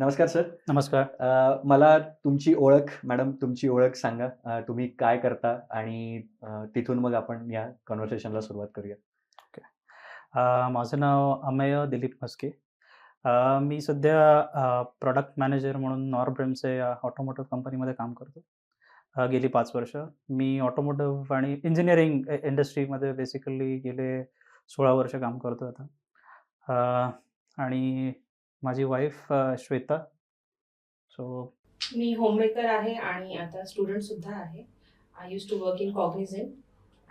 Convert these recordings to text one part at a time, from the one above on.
नमस्कार सर. नमस्कार. मला तुमची ओळख मॅडम तुमची ओळख सांगा. तुम्ही काय करता आणि तिथून मग आपण या कन्व्हर्सेशनला सुरुवात करूया. अ, माझं नाव अमेय दिलीप मस्के मी सध्या प्रॉडक्ट मॅनेजर म्हणून नॉरब्रेमचे ऑटोमोटिव्ह कंपनीमध्ये काम करतो. गेली पाच वर्ष. मी ऑटोमोटिव्ह आणि इंजिनिअरिंग इंडस्ट्रीमध्ये बेसिकली गेले सोळा वर्ष काम करतो आता. आणि माझी वाईफ श्वेता. सो मी होममेकर आहे आणि आता स्टुडंट सुद्धा आहे. I used to work in Cognizant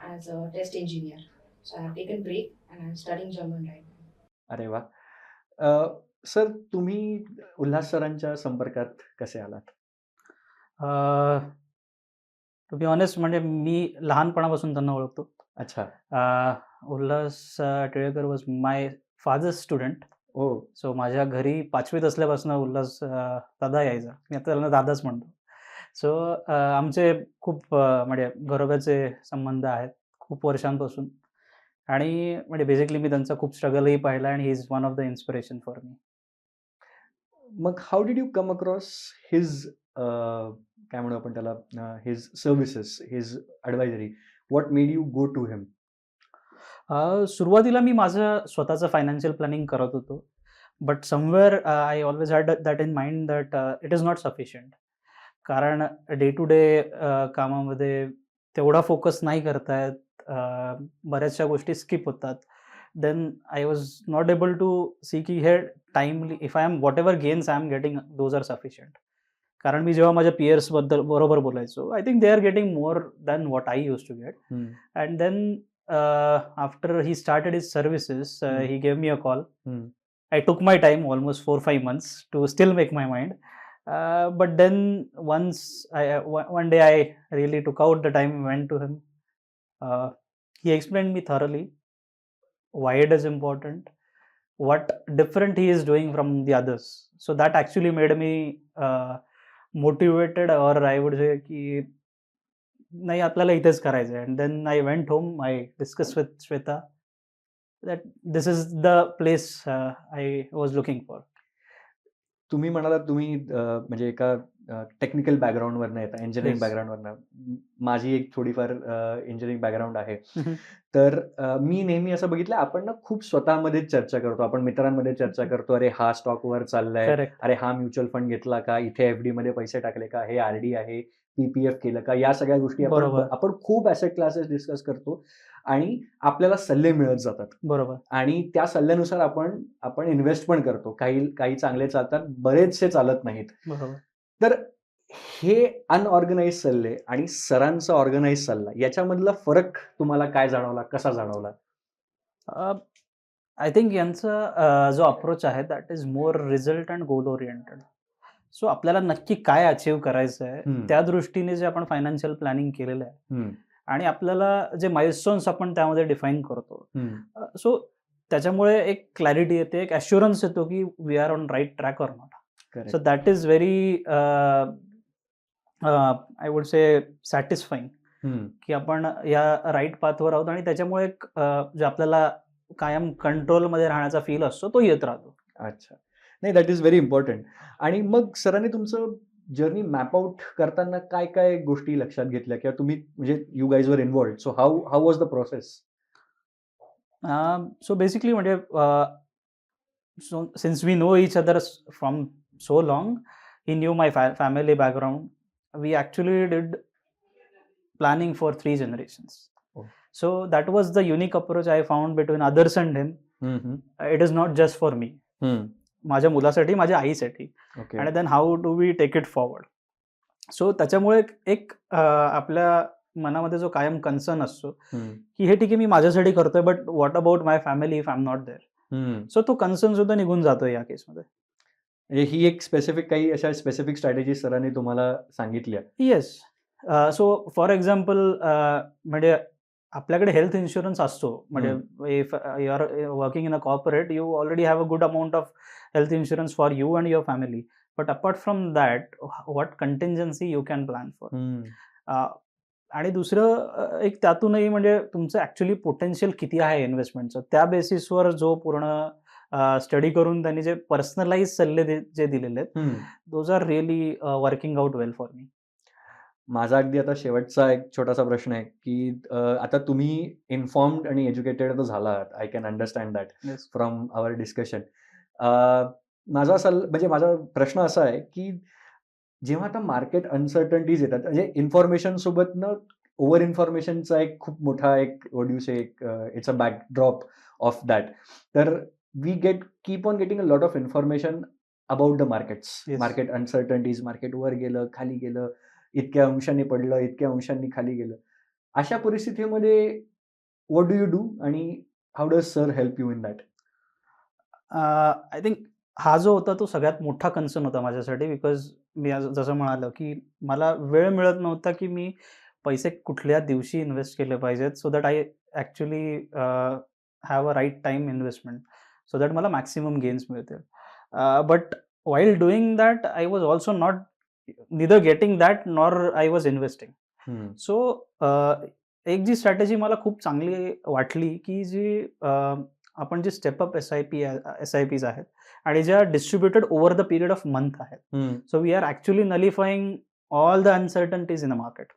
as a test engineer so I have taken break and I am studying German right अरे वा सर तुम्ही उल्हास सरांच्या संपर्कात कसे आलात? टू बी ऑनेस्ट म्हणजे मी लहानपणापासून त्यांना ओळखतो. अच्छा. Ulhas Tilekar was my father student हो. सो माझ्या घरी पाचवीत असल्यापासून उल्हास दादा यायचा. मी आता त्यांना दादाच म्हणतो. सो आमचे खूप म्हणजे घरोब्याचे संबंध आहेत खूप वर्षांपासून. आणि म्हणजे बेसिकली मी त्यांचा खूप स्ट्रगलही पाहिला आणि he is one of the inspiration for me मग how did you come across his काय म्हणू आपण त्याला his services his advisory what made you go to him सुरुवातीला मी माझं स्वतःचं फायनान्शियल प्लॅनिंग करत होतो. But somewhere I always had that in mind that it is not sufficient कारण डे टू डे कामामध्ये तेवढा फोकस नाही करतायत. बऱ्याचशा गोष्टी स्किप होतात. Then I was not able to see की हे timely if I am whatever gains I am getting those are sufficient कारण मी जेव्हा माझ्या पियर्सबद्दल बरोबर बोलायचो I think they are getting more than what I used to get then uh, after he started his services uh, Hmm. he gave me a call Hmm. i took my time almost four five months to still make my mind uh, but then once I, uh, one day i really took out the time went to him uh, he explained me thoroughly why it is important what different he is doing from the others so that actually made me uh, motivated or i would say की नाही आपल्याला इथेच करायचं आहे and then I went home I discuss with Shweta that this is the place I was looking for तुम्ही म्हणालात तुम्ही म्हणजे एका टेक्निकल बॅकग्राऊंडवरनं येता इंजिनिअरिंग. बॅकग्राऊंडवरनं माझी एक थोडीफार इंजिनिअरिंग बॅकग्राऊंड आहे. तर मी नेहमी असं बघितलं आपण ना खूप स्वतःमध्ये चर्चा करतो. आपण मित्रांमध्ये चर्चा करतो अरे हा स्टॉकवर चाललाय. अरे हा म्युच्युअल फंड घेतला का? इथे एफ डी मध्ये पैसे टाकले का? हे आर डी आहे पीपीएफ केलं का? या सगळ्या गोष्टी आपण. आपण खूप ऍसेट क्लासेस डिस्कस करतो आणि आपल्याला सल्ले मिळत जातात. बरोबर. आणि त्या सल्ल्यानुसार आपण आपण इन्व्हेस्ट पण करतो. काही काही चांगले चालतात बरेचसे चालत नाहीत. बरोबर. तर हे अनऑर्गनाइज सल्ले आणि सरांचा ऑर्गनाइज सल्ला याच्यामधला फरक तुम्हाला काय जाणवला? कसा जाणवला? आय थिंक यांचा जो अप्रोच आहे that is more result and goal oriented so आपल्याला नक्की काय अचीव करायचं आहे. त्या दृष्टीने जे आपण फायनान्शियल प्लॅनिंग केलेलं आहे आणि आपल्याला जे माइलस्टोन्स आपण त्यामध्ये डिफाईन करतो. सो त्याच्यामुळे एक क्लॅरिटी येते एक ॲश्युरन्स येतो की we are on right track or not correct. So that is very I would say satisfying hmm, की आपण या राईट पाथवर आहोत आणि त्याच्यामुळे एक जे आपल्याला कायम कंट्रोलमध्ये राहण्याचा फील असतो तो येत राहतो. अच्छा. नाही दॅट इज व्हेरी इम्पॉर्टंट आणि मग सरांनी तुमचं जर्नी मॅप आउट करताना काय काय गोष्टी लक्षात घेतल्या? किंवा तुम्ही म्हणजे you guys were involved so how how was the process so basically म्हणजे since we know each other from so long he knew my family background we actually did planning for three generations Oh. So that was the unique approach I found between others and him it is not just for me माझ्या मुलासाठी माझ्या आईसाठी. आणि then how do we take it forward so त्याच्यामुळे एक- आपल्या मनामध्ये जो कायम कन्सर्न असतो की हे ठीक आहे मी माझ्यासाठी करतोय but what about my family if I am not there so तो कन्सर्न सुद्धा निघून जातो या केसमध्ये म्हणजे ही एक स्पेसिफिक काही अशा स्पेसिफिक स्ट्रॅटेजी सरांनी तुम्हाला सांगितल्या. येस सो फॉर एक्झाम्पल म्हणजे आपल्याकडे हेल्थ इन्शुरन्स असतो. म्हणजे if you are working in a corporate you already have a good amount of health insurance for you and your family but apart from that what contingency you can plan for आणि दुसरं अ, एक त्यातूनही म्हणजे तुमचं actually potential किती आहे इन्व्हेस्टमेंटचं त्या बेसिसवर जो पूर्ण स्टडी करून त्यांनी जे पर्सनलाइज सल्ले जे दिलेले आहेत. Those are really working out well for me माझा अगदी आता शेवटचा एक छोटासा प्रश्न आहे की आता तुम्ही इन्फॉर्म्ड आणि एज्युकेटेड तर झाला आहात I can understand that from our discussion माझा सल म्हणजे माझा प्रश्न असा आहे की जेव्हा आता मार्केट अनसर्टन्टीज येतात म्हणजे इन्फॉर्मेशन सोबत न ओव्हर इन्फॉर्मेशनचा एक खूप मोठा एक वड्यूस एक it's a backdrop of that तर we get keep on getting a lot of information about the markets. Market uncertainties market वर गेलं खाली गेलं इतक्या अंशाने पडलं इतक्या अंशांनी खाली गेलं. अशा परिस्थितीमध्ये वॉट डू यू डू आणि how does sir help you in that I think हा जो होता तो सगळ्यात मोठा कन्सर्न होता माझ्यासाठी बिकॉज मी जसं म्हणालो की मला वेळ मिळत नव्हता की मी पैसे कुठल्या दिवशी इन्व्हेस्ट केले पाहिजेत so that I actually have a right time investment so that मला मॅक्सिमम गेन्स मिळतील. But while doing that I was also not neither getting that nor I was investing so एक जी स्ट्रॅटेजी मला खूप चांगली वाटली की जी अ, आपण जी step up S I P S I Ps आहेत आणि ज्या distributed over the period of month आहेत. So we are actually nullifying all the uncertainties in a market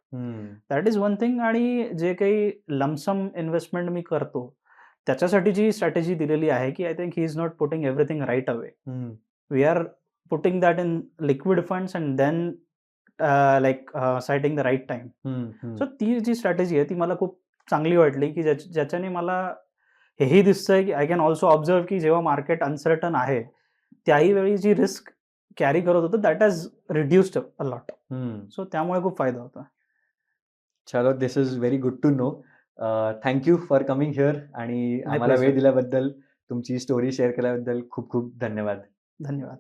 that is one thing आणि जे काही लमसम इन्व्हेस्टमेंट मी करतो त्याच्यासाठी जी strategy दिलेली आहे की I think he is not putting everything right away we are putting that in liquid funds and then like sighting the right time so ती जी स्ट्रॅटेजी आहे ती मला खूप चांगली वाटली की ज्याच- ज्याच्याने मला हेही दिसतंय की आय कॅन ऑल्सो ऑब्झर्व की जेव्हा मार्केट अनसर्टन आहे त्याही वेळी जी रिस्क कॅरी करत होतं that has reduced a lot so त्यामुळे खूप फायदा होता. चलो this is very good to know thank you for coming here आणि आम्हाला वेळ. दिल्याबद्दल तुमची स्टोरी शेअर केल्याबद्दल खूप खूप धन्यवाद धन्यवाद